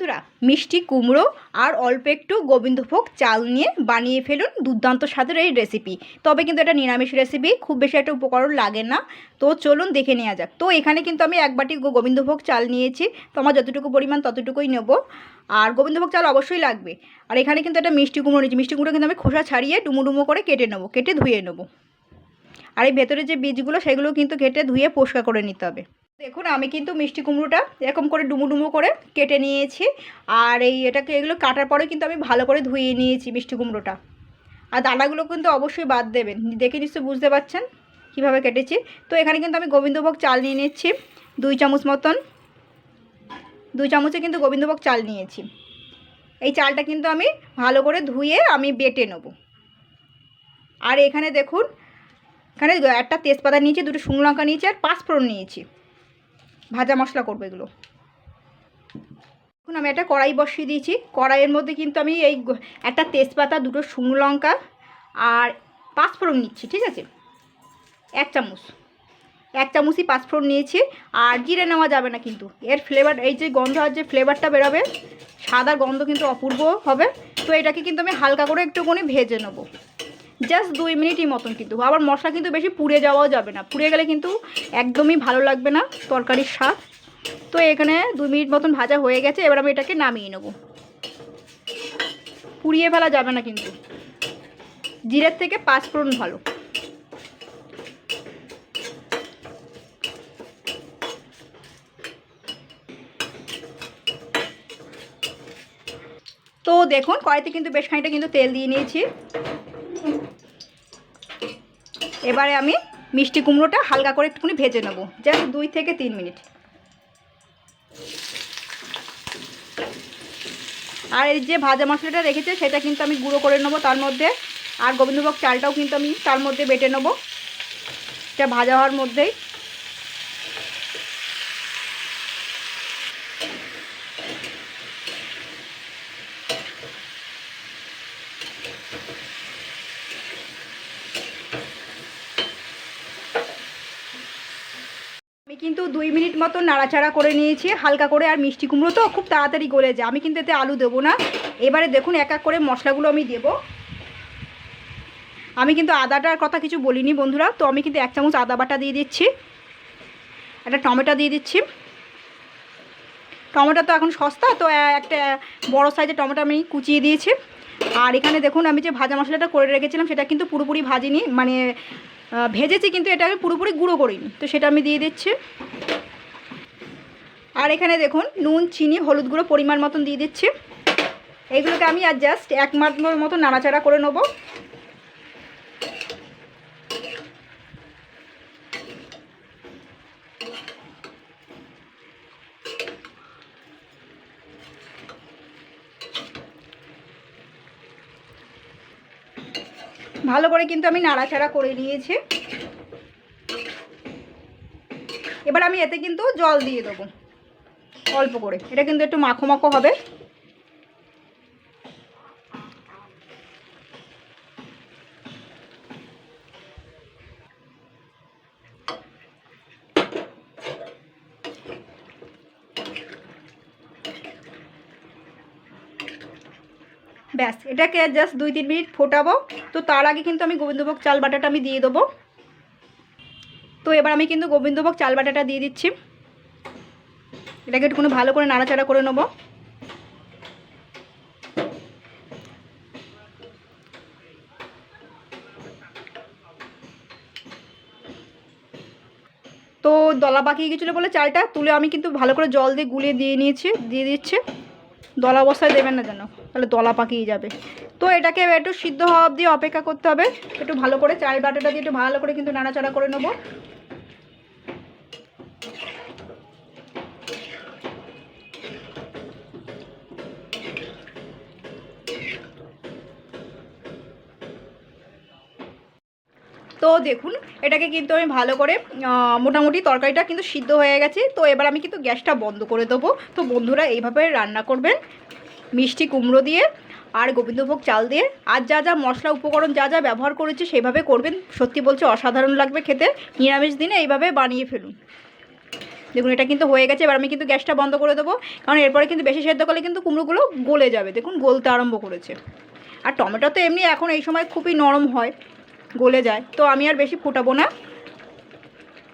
বন্ধুরা, মিষ্টি কুমড়ো আর অল্প একটু গোবিন্দভোগ চাল নিয়ে বানিয়ে ফেলুন দুর্দান্ত স্বাদের এই রেসিপি তবে কিন্তু এটা নিরামিষ রেসিপি খুব বেশি একটা উপকরণ লাগে না। তো চলুন দেখে নেওয়া যাক। তো এখানে কিন্তু আমি এক বাটি গোবিন্দভোগ চাল নিয়েছি। তো আমার যতটুকু পরিমাণ ততটুকুই নেব। আর গোবিন্দভোগ চাল অবশ্যই লাগবে। আর এখানে কিন্তু একটা মিষ্টি কুমড়ো নিয়েছি। মিষ্টি কুমড়ো কিন্তু আমি খোসা ছাড়িয়ে ডুমো করে কেটে নেব, কেটে ধুয়ে নেব। আর এই ভেতরে যে বীজগুলো, সেগুলো কিন্তু কেটে ধুয়ে পরিষ্কার করে নিতে হবে। দেখুন, আমি কিন্তু মিষ্টি কুমড়োটা এরকম করে ডুমু ডুমু করে কেটে নিয়েছি। আর এই এটাকে এগুলো কাটার পরে কিন্তু আমি ভালো করে ধুয়ে নিয়েছি মিষ্টি কুমড়োটা। আর দানাগুলো কিন্তু অবশ্যই বাদ দেবেন। দেখে নিশ্চয়ই বুঝতে পারছেন কীভাবে কেটেছি। তো এখানে কিন্তু আমি গোবিন্দভোগ চাল নিয়ে নিচ্ছি দুই চামচ মতন। দুই চামচে কিন্তু গোবিন্দভোগ চাল নিয়েছি। এই চালটা কিন্তু আমি ভালো করে ধুয়ে আমি বেটে নেব। আর এখানে দেখুন, এখানে একটা তেজপাতা নিয়েছি, দুটো শুকনো লঙ্কা নিয়েছি, আর পাঁচ ফোড়ন নিয়েছি। ভাজা মশলা করব এগুলো। এখন আমি একটা কড়াই বসিয়ে দিয়েছি। কড়াইয়ের মধ্যে কিন্তু আমি এই একটা তেজপাতা, দুটো শুকনো লঙ্কা আর পাঁচ ফোড়ন নিচ্ছি, ঠিক আছে? এক চামচ। এক চামচই পাঁচ ফোড়ন নিয়েছি আর জিরে নেওয়া যাবে না কিন্তু। এর ফ্লেভার এই যে গন্ধ আর যে ফ্লেভারটা বেরোবে, সাদা গন্ধ কিন্তু অপূর্ব হবে। তো এটাকে কিন্তু আমি হালকা করে একটুখানি ভেজে নেব। জাস্ট দুই মিনিটই মতন কিন্তু। আবার মশলা কিন্তু বেশি পুড়ে যাওয়াও যাবে না। পুড়ে গেলে কিন্তু একদমই ভালো লাগবে না তরকারির স্বাদ। তো এখানে দুই মিনিট মতন ভাজা হয়ে গেছে। এবার আমি এটাকে নামিয়ে নেব। পুড়িয়ে ফেলা যাবে না কিন্তু। জিরের থেকে পাঁচ ফোড়ন ভালো। তো দেখুন, কড়াইতে কিন্তু বেশ খানিকটা কিন্তু তেল দিয়ে নিয়েছি। এবারে আমি মিষ্টি কুমড়োটা হালকা করে একটুখানি ভেজে নেব, জাস্ট দুই থেকে তিন মিনিট। আর এই যে ভাজা মশলাটা রেখেছে, সেটা কিন্তু আমি গুঁড়ো করে নেব তার মধ্যে। আর গোবিন্দভোগ চালটাও কিন্তু আমি তার মধ্যে বেটে নেব। এটা ভাজা হওয়ার মধ্যেই আমি কিন্তু দুই মিনিট মতো নাড়াচাড়া করে নিয়েছি, হালকা করে আর মিষ্টি কুমড়ো তো খুব তাড়াতাড়ি গলে যায়। আমি কিন্তু এতে আলু দেবো না। এবারে দেখুন এক এক করে মশলাগুলো আমি দেব। আমি কিন্তু আদাটার কথা কিছু বলিনি বন্ধুরা, তো আমি কিন্তু এক চামচ আদা বাটা দিয়ে দিচ্ছি। একটা টমেটো দিয়ে দিচ্ছি। টমেটো তো এখন সস্তা, তো একটা বড় সাইজের টমেটো আমি কুচিয়ে দিয়েছি। আর এখানে দেখুন আমি যে ভাজা মশলাটা করে রেখেছিলাম, সেটা কিন্তু পুরোপুরি ভাজিনি মানে ভেজেছি কিন্তু এটা আমি পুরোপুরি গুঁড়ো করিনি। তো সেটা আমি দিয়ে দিচ্ছি। আর এখানে দেখুন, নুন, চিনি, হলুদ গুঁড়ো পরিমাণ মতন দিয়ে দিচ্ছি। এগুলোকে আমি আর জাস্ট এক মাত্র মতো নাড়াচাড়া করে নেব। ভালো করে কিন্তু আমি নাড়াচাড়া করে নিয়েছি। এবার আমি এতে কিন্তু জল দিয়ে দেবো, অল্প করে। এটা কিন্তু একটু মাখো মাখো হবে। ব্যাস, এটাকে জাস্ট দুই তিন মিনিট ফোটাবো। তো তার আগে কিন্তু আমি গোবিন্দভোগ চাল বাটাটা আমি দিয়ে দেবো। তো এবার আমি কিন্তু গোবিন্দভোগ চাল বাটাটা দিয়ে দিচ্ছি। এটাকে একটুখানি ভালো করে নাড়াচাড়া করে নেব। তো দলা পাকিয়ে গেছিল বলে চালটা, তুলে আমি কিন্তু ভালো করে জল দিয়ে গুলিয়ে দিয়ে নিয়েছি, দিয়ে দিচ্ছি। দলা অবস্থায় দেবেন না যেন, তাহলে দলা পাকিয়ে যাবে। তো এটাকে একটু সিদ্ধ হওয়া অবধি অপেক্ষা করতে হবে, একটু ভালো করে চাল বাটাটা দিয়ে একটু ভালো করে কিন্তু নাড়াচাড়া করে নেব। তো দেখুন, এটাকে কিন্তু আমি ভালো করে মোটামুটি তরকারিটা কিন্তু সিদ্ধ হয়ে গেছে। তো এবার আমি কিন্তু গ্যাসটা বন্ধ করে দেবো। তো বন্ধুরা এইভাবে রান্না করবেন। মিষ্টি কুমড়ো দিয়ে আর গোবিন্দভোগ চাল দিয়ে। আর যা যা মশলা উপকরণ যা যা ব্যবহার করেছে সেভাবে করবেন। সত্যি বলছে অসাধারণ লাগবে খেতে। নিরামিষ দিনে এইভাবে বানিয়ে ফেলুন। দেখুন, এটা কিন্তু হয়ে গেছে। এবার আমি কিন্তু গ্যাসটা বন্ধ করে দেবো। কারণ এরপরে কিন্তু বেশি সেদ্ধ করলে কিন্তু কুমড়োগুলো গলে যাবে। দেখুন, গলতে আরম্ভ করেছে। আর টমেটো তো এমনি এখন এই সময় খুবই নরম হয়। গলে যায়। তো আমি আর বেশি ফোটাবো না।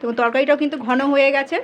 তো তরকারিটাও কিন্তু ঘন হয়ে গেছে।